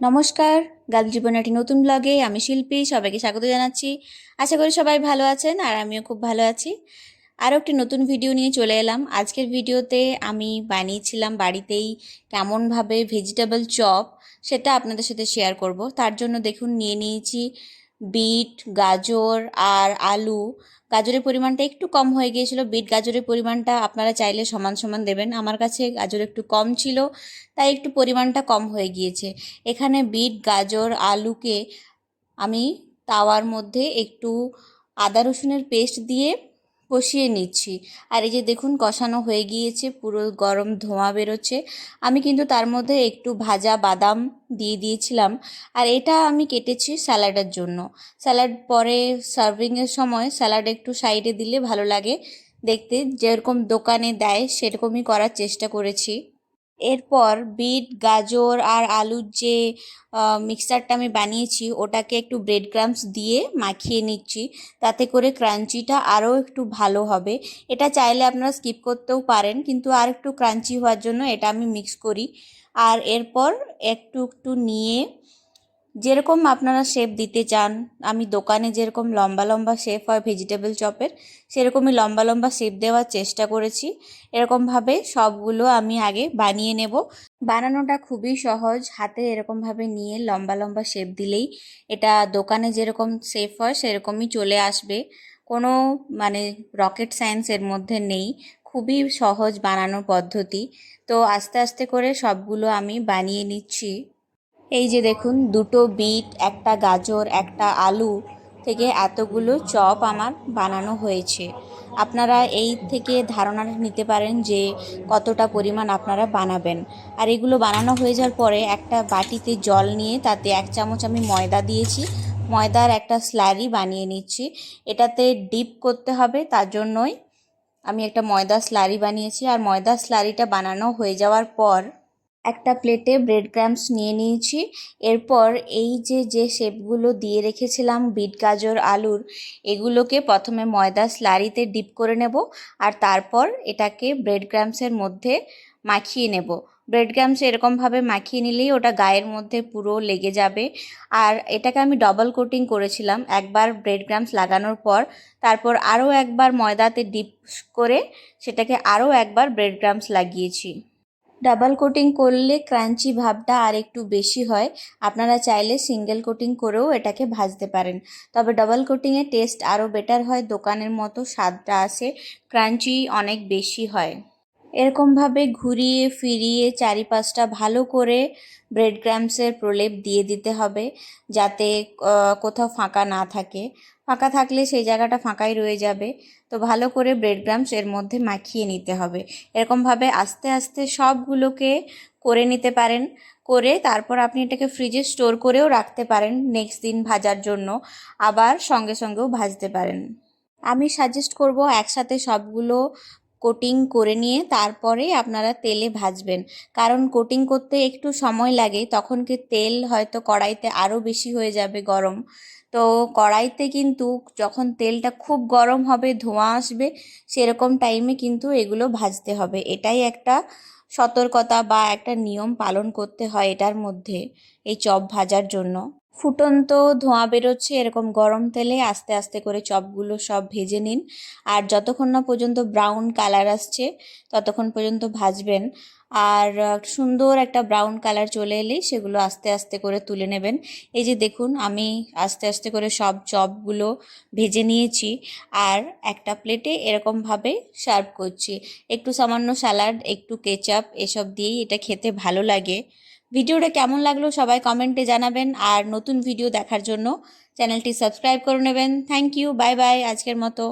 নমস্কার গাল জীবনের একটি নতুন ব্লগে আমি শিল্পী, সবাইকে স্বাগত জানাচ্ছি। আশা করি সবাই ভালো আছেন আর আমিও খুব ভালো আছি। আরও একটি নতুন ভিডিও নিয়ে চলে এলাম। আজকের ভিডিওতে আমি বানিয়েছিলাম বাড়িতেই কেমনভাবে ভেজিটেবল চপ সেটা আপনাদের সাথে শেয়ার করব। তার জন্য দেখুন, নিয়ে নিয়েছি বিট, গাজর আর আলু। গাজরের পরিমাণটা একটু কম হয়ে গিয়েছিল। বিট গাজরের পরিমাণটা আপনারা চাইলে সমান সমান দেবেন। আমার কাছে গাজর একটু কম ছিল, তাই একটু পরিমাণটা কম হয়ে গিয়েছে। এখানে বিট, গাজর, আলুকে আমি তাওয়ার মধ্যে একটু আদা রসুনের পেস্ট দিয়ে কষিয়ে নিচ্ছি। আর এই যে দেখুন, কষানো হয়ে গিয়েছে, পুরো গরম ধোঁয়া বেরোচ্ছে। আমি কিন্তু তার মধ্যে একটু ভাজা বাদাম দিয়ে দিয়েছিলাম। আর এটা আমি কেটেছি স্যালাডের জন্য। স্যালাড পরে সার্ভিংয়ের সময় স্যালাড একটু সাইডে দিলে ভালো লাগে। দেখতে যেরকম দোকানে দেয়, সেরকমই করার চেষ্টা করেছি। এরপর বিট, গাজর আর আলুর যে মিক্সারটা আমি বানিয়েছি, ওটাকে একটু ব্রেড ক্রামস দিয়ে মাখিয়ে নিচ্ছি। তাতে করে ক্রাঞ্চিটা আরও একটু ভালো হবে। এটা চাইলে আপনারা স্কিপ করতেও পারেন, কিন্তু আর একটু ক্রাঞ্চি হওয়ার জন্য এটা আমি মিক্স করি। আর এরপর একটু একটু নিয়ে যেরকম আপনারা শেপ দিতে চান, আমি দোকানে যেরকম লম্বা লম্বা শেপ হয় ভেজিটেবল চপের সেরকমই লম্বা লম্বা শেপ দেওয়ার চেষ্টা করেছি। এরকমভাবে সবগুলো আমি আগে বানিয়ে নেব। বানানোটা খুবই সহজ, হাতে এরকমভাবে নিয়ে লম্বা লম্বা শেপ দিলেই এটা দোকানে যেরকম শেপ হয় সেরকমই চলে আসবে। কোনো মানে রকেট সায়েন্স এর মধ্যে নেই, খুবই সহজ বানানোর পদ্ধতি। তো আস্তে আস্তে করে সবগুলো আমি বানিয়ে নিচ্ছি। এই যে দেখুন, দুটো বিট, একটা গাজর, একটা আলু থেকে এতগুলো চপ আমার বানানো হয়েছে। আপনারা এই থেকে ধারণা নিতে পারেন যে কতটা পরিমাণ আপনারা বানাবেন। আর এগুলো বানানো হয়ে যাওয়ার পরে একটা বাটিতে জল নিয়ে তাতে এক চামচ আমি ময়দা দিয়েছি। ময়দার একটা স্লারি বানিয়ে নিচ্ছি। এটাতে ডিপ করতে হবে, তার জন্যই আমি একটা ময়দা স্লারি বানিয়েছি। আর ময়দা স্লারিটা বানানো হয়ে যাওয়ার পর একটা প্লেটে ব্রেড ক্রামস নিয়ে নিয়েছি। এরপর এই যে যে শেপগুলো দিয়ে রেখেছিলাম, বিট গাজর, আলুর, এগুলোকে প্রথমে ময়দা স্লারিতে ডিপ করে নেব আর তারপর এটাকে ব্রেড ক্রামসের মধ্যে মাখিয়ে নেব। ব্রেড ক্রামস এরকমভাবে মাখিয়ে নিলেই ওটা গায়ের মধ্যে পুরো লেগে যাবে। আর এটাকে আমি ডবল কোটিং করেছিলাম। একবার ব্রেড ক্রামস লাগানোর পর তারপর আরও একবার ময়দাতে ডিপ করে সেটাকে আরও একবার ব্রেড ক্রামস লাগিয়েছি। ডাবল কোটিং করলে ক্রাঞ্চি ভাবটা আর একটু বেশি হয়। আপনারা চাইলে সিঙ্গেল কোটিং করেও এটাকে ভাজতে পারেন। তবে ডাবল কোটিংয়ে টেস্ট আরও বেটার হয়। দোকানের মতো স্বাদটা আসে। ক্রাঞ্চি অনেক বেশি হয়। এরকমভাবে ঘুরিয়ে, ফিরিয়ে চারিপাশটা ভালো করে ব্রেড ক্র্যাম্পসের প্রলেপ দিয়ে দিতে হবে যাতে কোথাও ফাঁকা না থাকে। ফাঁকা থাকলে সেই জায়গাটা ফাঁকাই রয়ে যাবে। তো ভালো করে ব্রেড ক্রামস এর মধ্যে মাখিয়ে নিতে হবে। এরকমভাবে আস্তে আস্তে সবগুলোকে করে নিতে পারেন। করে তারপর আপনি এটাকে ফ্রিজে স্টোর করেও রাখতে পারেন নেক্সট দিন ভাজার জন্য। আবার সঙ্গে, সঙ্গেও ভাজতে পারেন। আমি সাজেস্ট করব একসাথে সবগুলো কোটিং করে নিয়ে তারপরে আপনারা তেলে ভাজবেন। কারণ কোটিং করতে একটু সময় লাগে, তখন কি তেল হয়তো কড়াইতে আরও বেশি হয়ে যাবে গরম। তো কড়াইতে কিন্তু যখন তেলটা খুব গরম হবে, ধোঁয়া আসবে, সেরকম টাইমে কিন্তু এগুলো ভাজতে হবে। এটাই একটা সতর্কতা বা একটা নিয়ম পালন করতে হয় এটার মধ্যে, এই চপ ভাজার জন্য। ফুটন্ত ধোঁয়া বেরোচ্ছে, এরকম গরম তেলে আস্তে আস্তে করে চপগুলো সব ভেজে নিন। আর যতক্ষণ না পর্যন্ত ব্রাউন কালার আসছে, ততক্ষণ পর্যন্ত ভাজবেন। আর সুন্দর একটা ব্রাউন কালার চলে এলেই সেগুলো আস্তে আস্তে করে তুলে নেবেন। এই যে দেখুন, আমি আস্তে আস্তে করে সব চপগুলো ভেজে নিয়েছি। আর একটা প্লেটে এরকমভাবে সার্ভ করছি। একটু সামান্য স্যালাড একটু কেচাপ এসব দিয়েই এটা খেতে ভালো লাগে। ভিডিওটা কেমন লাগল সবাই কমেন্টে জানাবেন। আর নতুন ভিডিও দেখার জন্য চ্যানেলটি সাবস্ক্রাইব করে নেবেন। থ্যাংক ইউ, বাই বাই, আজকের মতো।